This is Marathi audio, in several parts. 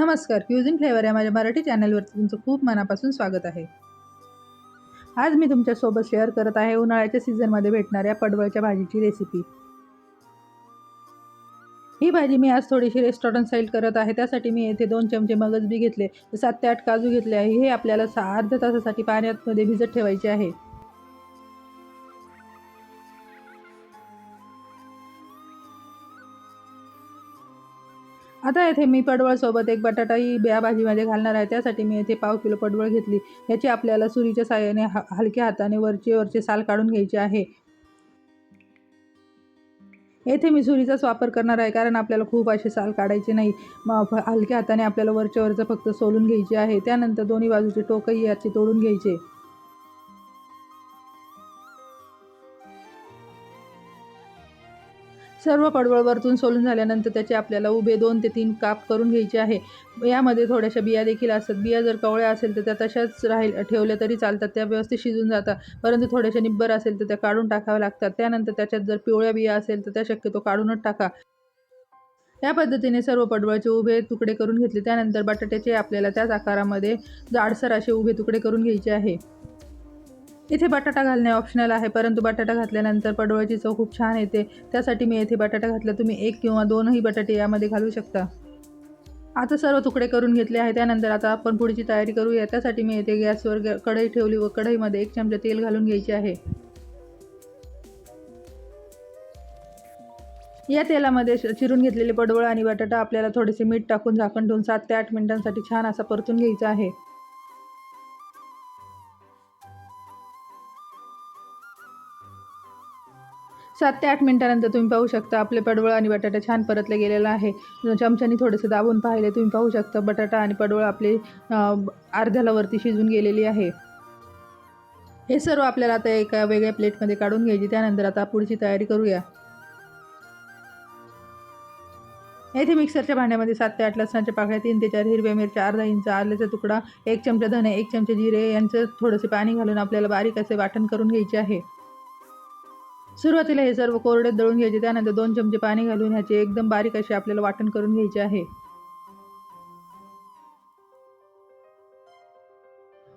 नमस्कार क्युझिन फ्लेवर या माझ्या मराठी चॅनलवरती तुमचं खूप मनापासून स्वागत आहे. आज मी तुमच्यासोबत शेअर करत आहे उन्हाळ्याच्या सीझनमध्ये भेटणाऱ्या पडवळच्या भाजीची रेसिपी ही भाजी मी आज थोडीशी रेस्टॉरंट स्टाईल करत आहे. त्यासाठी मी येथे दोन चमचे मगज बी घेतले सात ते आठ काजू घेतले आहे. हे आपल्याला सा अर्ध्या तासासाठी पाण्यामध्ये भिजत ठेवायचे आहे. आता येथे मी पडवळसोबत एक बटाटाही बिया भाजीमध्ये घालणार आहे. त्यासाठी मी येथे पाव किलो पडवळ घेतली. याची आपल्याला सुरीच्या साह्याने हा हलक्या हाताने वरचे वरचे साल काढून घ्यायचे आहे. येथे मी सुरीचाच वापर करणार आहे कारण आपल्याला खूप असे साल काढायचे नाही. मग हलक्या हाताने आपल्याला वरच्या वरचं फक्त सोलून घ्यायचे आहे. त्यानंतर दोन्ही बाजूचे टोकही याचे तोडून घ्यायचे. सर्व पडवळ वरतून सोलून झाल्यानंतर त्याचे आपल्याला उभे दोन ते तीन काप करून घ्यायचे आहे. यामध्ये थोड्याशा बिया देखील असतात. बिया जर कवळ्या असेल तर त्या तशाच राहील ठेवल्या तरी चालतात. त्या व्यवस्थित शिजून जातात. परंतु थोड्याशा निब्बर असेल तर त्या काढून टाकाव्या लागतात. त्यानंतर त्याच्यात जर पिवळ्या बिया असेल तर त्या शक्यतो काढूनच टाका. या पद्धतीने सर्व पडवळचे उभे तुकडे करून घेतले. त्यानंतर बटाट्याचे आपल्याला त्याच आकारामध्ये जाडसर असे उभे तुकडे करून घ्यायचे आहे. इथे बटाटा घालणे ऑप्शनल आहे परंतु बटाटा घातल्यानंतर पडवळची चव खूप छान येते. त्यासाठी मी येथे बटाटा घातला. तुम्ही एक किंवा दोनही बटाटे यामध्ये घालू शकता. आता सर्व तुकडे करून घेतले आहे. त्यानंतर आता आपण पुढची तयारी करूया. त्यासाठी मी येथे गॅसवर कढई ठेवली व कढईमध्ये एक चमचा तेल घालून घ्यायचे आहे. या तेलामध्ये चिरून घेतलेले पडवळ आणि बटाटा आपल्याला थोडेसे मीठ टाकून झाकण ठेवून सात ते आठ मिनिटांसाठी छान असा परतून घ्यायचा आहे. सात ते आठ मिनिटानंतर तुम्ही पाहू शकता आपले पडवळ आणि बटाटा छान परतले गेलेला आहे. चमच्याने थोडंसं दाबून पाहिले तुम्ही पाहू शकता बटाटा आणि पडवळ आपले अर्ध्याला वरती शिजून गेलेली आहे. हे सर्व आपल्याला आता एका वेगळ्या प्लेटमध्ये काढून घ्यायची त्यानंतर आता पुढची तयारी करूया. येथे मिक्सरच्या भांड्यामध्ये सात ते आठ लसणाच्या पाकळ्या तीन ते चार हिरव्या मिरच्या अर्धा इंच आल्याचा तुकडा एक चमचा धने एक चमचे जिरे यांचं थोडंसे पाणी घालून आपल्याला बारीक असे वाटण करून घ्यायचे आहे. सुरुवातीला हे सर्व कोरडे दळून घ्यायचे त्यानंतर दोन चमचे पाणी घालून ह्याचे एकदम बारीक असे आपल्याला वाटण करून घ्यायचे आहे.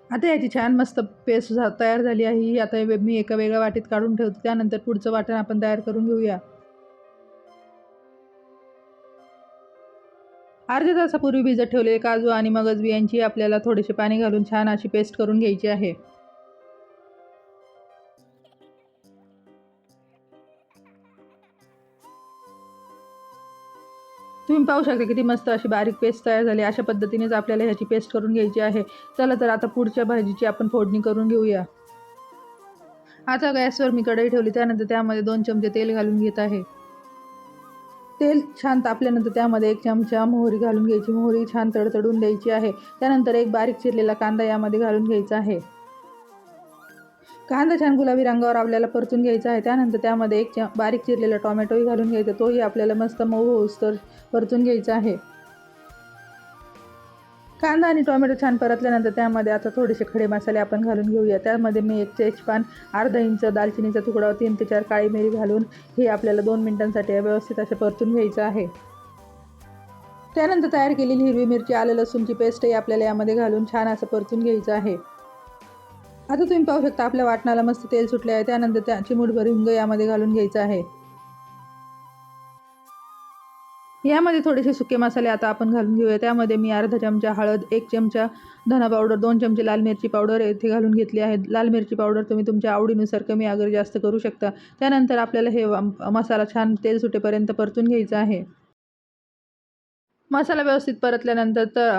आता याची छान मस्त पेस्ट तयार झाली आहे. ही आता मी एका वेगळ्या वाटीत काढून ठेवते. त्यानंतर पुढचं वाटण आपण तयार करून घेऊया. अर्ध्या तासापूर्वी भिजत ठेवलेले काजू आणि मगज बियांची आपल्याला थोडेसे पाणी घालून छान अशी पेस्ट करून घ्यायची आहे. तुम्ही पाहू शकता किती मस्त अशी बारीक पेस्ट तयार झाली. अशा पद्धतीनेच आपल्याला ह्याची पेस्ट करून घ्यायची आहे. चला तर आता पुढच्या भाजीची आपण फोडणी करून घेऊया. आता गॅसवर मी कढई ठेवली. त्यानंतर त्यामध्ये दोन चमचे तेल घालून घेत आहे. तेल छान तापल्यानंतर त्यामध्ये एक चमचा मोहरी घालून घ्यायची. मोहरी छान तडतडून द्यायची आहे. त्यानंतर एक बारीक चिरलेला कांदा यामध्ये घालून घ्यायचा आहे. कांदा छान गुलाबी रंगावर आपल्याला परतून घ्यायचा आहे. त्यानंतर त्यामध्ये एक च बारीक चिरलेला टोमॅटोही घालून घ्यायचा. तोही आपल्याला मस्त मऊ होऊस तर परतून घ्यायचा आहे. कांदा आणि टोमॅटो छान परतल्यानंतर त्यामध्ये आता थोडेसे खडे मसाले आपण घालून घेऊया. त्यामध्ये मी एक तेजपान अर्धा इंच दालचिनीचा तुकडा तीन ते चार काळी मिरी घालून हे आपल्याला दोन मिनटांसाठी व्यवस्थित असे परतून घ्यायचं आहे. त्यानंतर तयार केलेली हिरवी मिरची आलं लसूणची पेस्टही आपल्याला यामध्ये घालून छान असं परतून घ्यायचं आहे. आता तुम्ही पाहू शकता आपल्या वाटणाला मस्त तेल सुटले आहे. त्यानंतर त्याची चिमूटभर हिंग यामध्ये घालून घ्यायचं आहे. यामध्ये थोडेसे सुके मसाले आता आपण घालून घेऊया. त्यामध्ये मी अर्धा चमचा हळद एक चमचा धना पावडर दोन चमचे लाल मिरची पावडर येथे घालून घेतली आहे. लाल मिरची पावडर तुम्ही तुमच्या आवडीनुसार कमी अगर जास्त करू शकता. त्यानंतर आपल्याला हे मसाला छान तेल सुटेपर्यंत परतून घ्यायचा आहे. मसाला व्यवस्थित परतल्यानंतर तर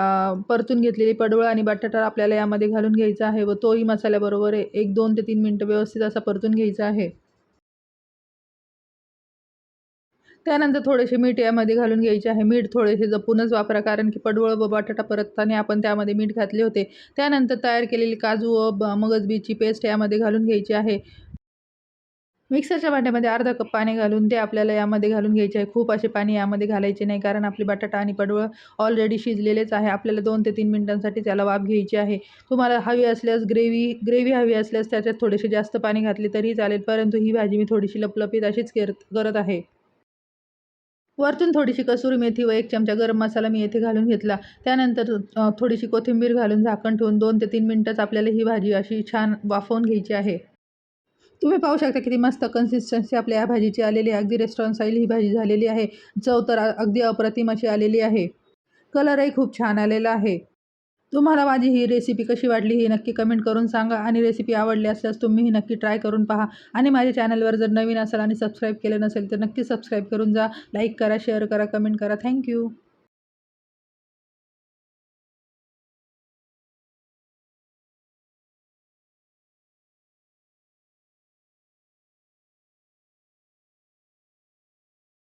परतून घेतलेली पडवळ आणि बटाटा आपल्याला यामध्ये घालून घ्यायचा आहे व तोही मसाल्याबरोबर एक दोन ते तीन मिनटं व्यवस्थित असा परतून घ्यायचा आहे. त्यानंतर थोडेसे मीठ यामध्ये घालून घ्यायचे आहे. मीठ थोडेसे जपूनच वापरा कारण की पडवळ व बटाटा परतताना आपण त्यामध्ये मीठ घातले होते. त्यानंतर तयार केलेली काजू व मगजबीची पेस्ट यामध्ये घालून घ्यायची आहे. मिक्सरच्या भांड्यामध्ये अर्धा कप पाणी घालून ते आपल्याला यामध्ये घालून घ्यायचे आहे. खूप असे पाणी यामध्ये घालायचे नाही कारण आपले बटाटा आणि पडवळ ऑलरेडी शिजलेलेच आहे. आपल्याला दोन ते तीन मिनिटांसाठी त्याला वाफ घ्यायची आहे. तुम्हाला हवी असल्यास ग्रेव्ही ग्रेव्ही हवी असल्यास त्याच्यात थोडेसे जास्त पाणी घातले तरी चालेल परंतु ही भाजी मी थोडीशी लपलपीत अशीच करत करत आहे. वरतून थोडीशी कसुरी मेथी व एक चमचा गरम मसाला मी येथे घालून घेतला. त्यानंतर थोडीशी कोथिंबीर घालून झाकण ठेवून दोन ते तीन मिनटंच आपल्याला ही भाजी अशी छान वाफवून घ्यायची आहे. तुम्ही पाहू शकता किती मस्त कन्सिस्टन्सी आपल्या या भाजीची आलेली आहे. अगदी रेस्टॉरंट साईल ही भाजी झालेली आहे. चव तर अगदी अप्रतिम अशी आलेली आहे. कलरही खूप छान आलेला आहे. तुम्हाला माझी ही रेसिपी कशी वाटली ही नक्की कमेंट करून सांगा आणि रेसिपी आवडली असल्यास तुम्ही ही नक्की ट्राय करून पहा. आणि माझ्या चॅनलवर जर नवीन असाल आणि सबस्क्राईब केलं नसेल तर नक्की सबस्क्राईब करून जा. लाईक करा शेअर करा कमेंट करा. थँक्यू